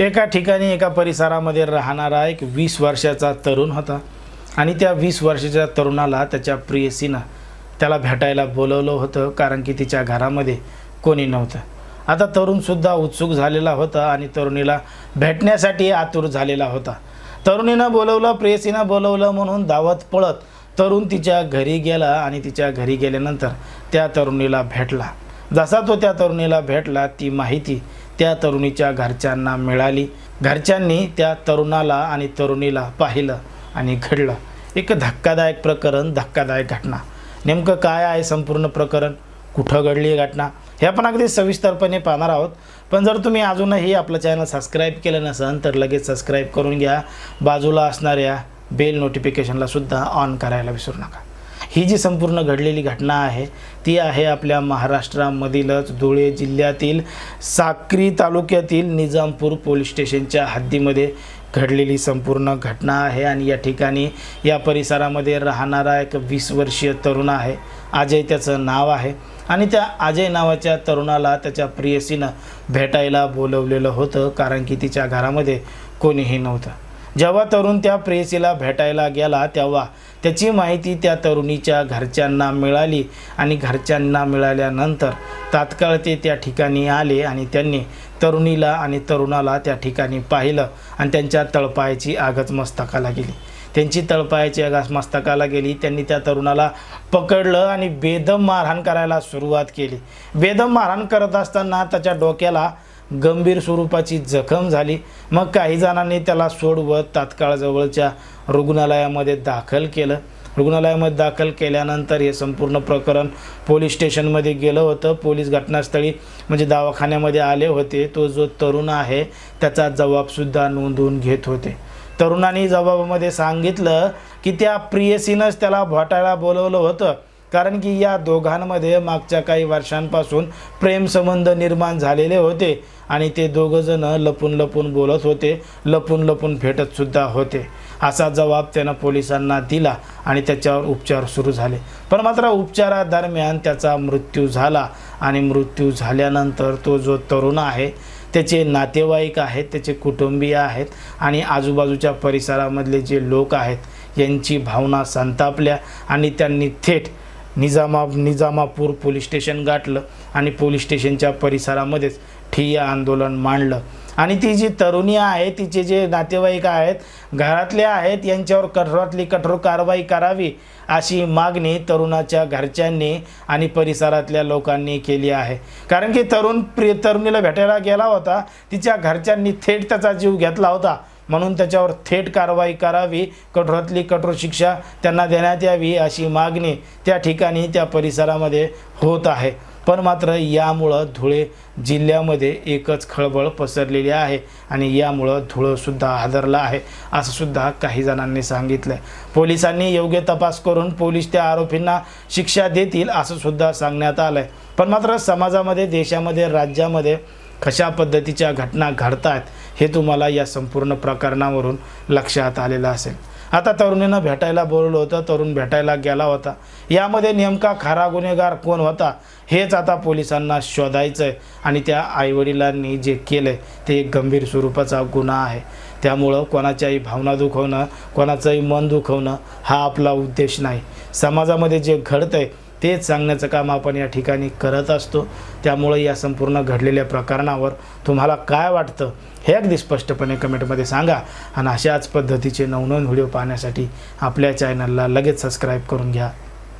एका ठिकाणी एका परिसरामध्ये राहणारा एक वीस वर्षाचा तरुण होता. आणि त्या वीस वर्षाच्या तरुणाला त्याच्या प्रियसीनं त्याला भेटायला बोलवलं होतं कारण की तिच्या घरामध्ये कोणी नव्हतं. आता तरुणसुद्धा उत्सुक झालेला होता आणि तरुणीला भेटण्यासाठी आतुर झालेला होता. तरुणीनं बोलवलं प्रेयसीनं बोलवलं म्हणून दावत पळत तरुण तिच्या घरी गेला आणि तिच्या घरी गेल्यानंतर त्या तरुणीला भेटला. जसा तो त्या तरुणीला भेटला ती माहिती त्या तरुणीच्या घरच्यांना मिळाली. घरच्यांनी त्या तरुणाला आणि तरुणीला पाहिलं आणि घडलं. एक धक्कादायक प्रकरण धक्कादायक घटना. नेमकं काय आहे संपूर्ण प्रकरण? कुठं घडली आहे घटना? हे आपण अगदी सविस्तरपणे पाहणार आहोत. पण जर तुम्ही अजूनही आपलं चॅनल सबस्क्राईब केलं नसेल तर लगेच सबस्क्राईब करून घ्या. बाजूला असणाऱ्या बेल नोटिफिकेशनला सुद्धा ऑन करायला विसरू नका. ही जी संपूर्ण घडलेली घटना आहे ती आहे आपल्या महाराष्ट्रामधीलच धुळे जिल्ह्यातील साक्री तालुक्यातील निजामपूर पोलीस स्टेशनच्या हद्दीमध्ये घडलेली संपूर्ण घटना आहे आणि या ठिकाणी या परिसरामध्ये राहणारा एक वीस वर्षीय तरुण आहे. अजय त्याचं नाव आहे आणि त्या अजय नावाच्या तरुणाला त्याच्या प्रियसीनं भेटायला बोलवलेलं होतं कारण की तिच्या घरामध्ये कोणीही नव्हतं. जेव्हा तरुण त्या प्रेयसीला भेटायला गेला तेव्हा त्याची माहिती त्या तरुणीच्या घरच्यांना मिळाली आणि घरच्यांना मिळाल्यानंतर तात्काळ ते त्या ठिकाणी आले आणि त्यांनी तरुणीला आणि तरुणाला त्या ठिकाणी पाहिलं आणि त्यांच्या तळपायाची आगच मस्तकाला गेली. त्यांची तळपायाची आगास मस्तकाला गेली. त्यांनी त्या तरुणाला पकडलं आणि बेदम मारहाण करायला सुरुवात केली. बेदम मारहाण करत असताना त्याच्या डोक्याला गंभीर स्वरूपाची जखम झाली. मग काही जणांनी त्याला सोडवत तात्काळ जवळच्या रुग्णालयामध्ये दाखल केलं. रुग्णालयामध्ये दाखल केल्यानंतर हे संपूर्ण प्रकरण पोलीस स्टेशनमध्ये गेलं होतं. पोलीस घटनास्थळी म्हणजे दवाखान्यामध्ये आले होते. तो जो तरुण आहे त्याचा जबाबसुद्धा नोंदवून घेत होते. तरुणांनी जबाबामध्ये सांगितलं की त्या प्रियसीनंच त्याला भटायला बोलवलं होतं. कारण की या दोघांमध्ये मागच्या काही वर्षांपासून प्रेमसंबंध निर्माण झालेले होते आणि ते दोघंजणं लपून लपून बोलत होते लपून लपून भेटतसुद्धा होते. असा जबाब त्यानं पोलिसांना दिला आणि त्याच्यावर उपचार सुरू झाले. पण मात्र उपचारादरम्यान त्याचा मृत्यू झाला आणि मृत्यू झाल्यानंतर तो जो तरुण आहे त्याचे नातेवाईक आहेत त्याचे कुटुंबीय आहेत आणि आजूबाजूच्या परिसरामधले जे लोक आहेत यांची भावना संतापल्या आणि त्यांनी थेट निजामा निजामापूर पोलीस स्टेशन गाठलं आणि पोलीस स्टेशनच्या परिसरामध्येच ठिय्या आंदोलन मांडलं. आणि ती जी तरुणी आहे तिचे जे नातेवाईक आहेत घरातले आहेत यांच्यावर कठोरातली कठोर कारवाई करावी अशी मागणी तरुणाच्या घरच्यांनी आणि परिसरातल्या लोकांनी केली आहे. कारण की तरुण प्रिय तरुणीला भेटायला गेला होता तिच्या घरच्यांनी थेट त्याचा जीव घेतला होता. म्हणून त्याच्यावर थेट कारवाई करावी. कठोरातली कठोर शिक्षा त्यांना देण्यात यावी अशी मागणी त्या ठिकाणी त्या परिसरामध्ये होत आहे. पण मात्र यामुळं धुळे जिल्ह्यामध्ये एकच खळबळ पसरलेली आहे आणि यामुळं धुळंसुद्धा हादरलं आहे असं सुद्धा काही जणांनी सांगितलं आहे पोलिसांनी योग्य तपास करून पोलीस त्या आरोपींना शिक्षा देतील असंसुद्धा सांगण्यात आलं आहे पण मात्र समाजामध्ये देशामध्ये राज्यामध्ये कशा पद्धतीच्या घटना घडत आहेत हे तुम्हाला या संपूर्ण प्रकरणावरून लक्षात आलेलं असेल. आता तरुणीनं भेटायला बोलवलं होतं तरुण भेटायला गेला होता. यामध्ये नेमका खरा गुन्हेगार कोण होता हेच आता पोलिसांना शोधायचं आहे आणि त्या आईवडिलांनी जे केलं आहे ते एक गंभीर स्वरूपाचा गुन्हा आहे. त्यामुळं कोणाच्याही भावना दुखवणं कोणाचंही मन दुखवणं हा आपला उद्देश नाही. समाजामध्ये जे घडतं आहे तेच सांगण्याचं काम आपण या ठिकाणी करत असतो. त्यामुळं या संपूर्ण घडलेल्या प्रकरणावर तुम्हाला काय वाटतं हे अगदी स्पष्टपणे कमेंटमध्ये सांगा. आणि अशाच पद्धतीचे नवनवीन व्हिडिओ पाहण्यासाठी आपल्या चॅनलला लगेच सबस्क्राईब करून घ्या.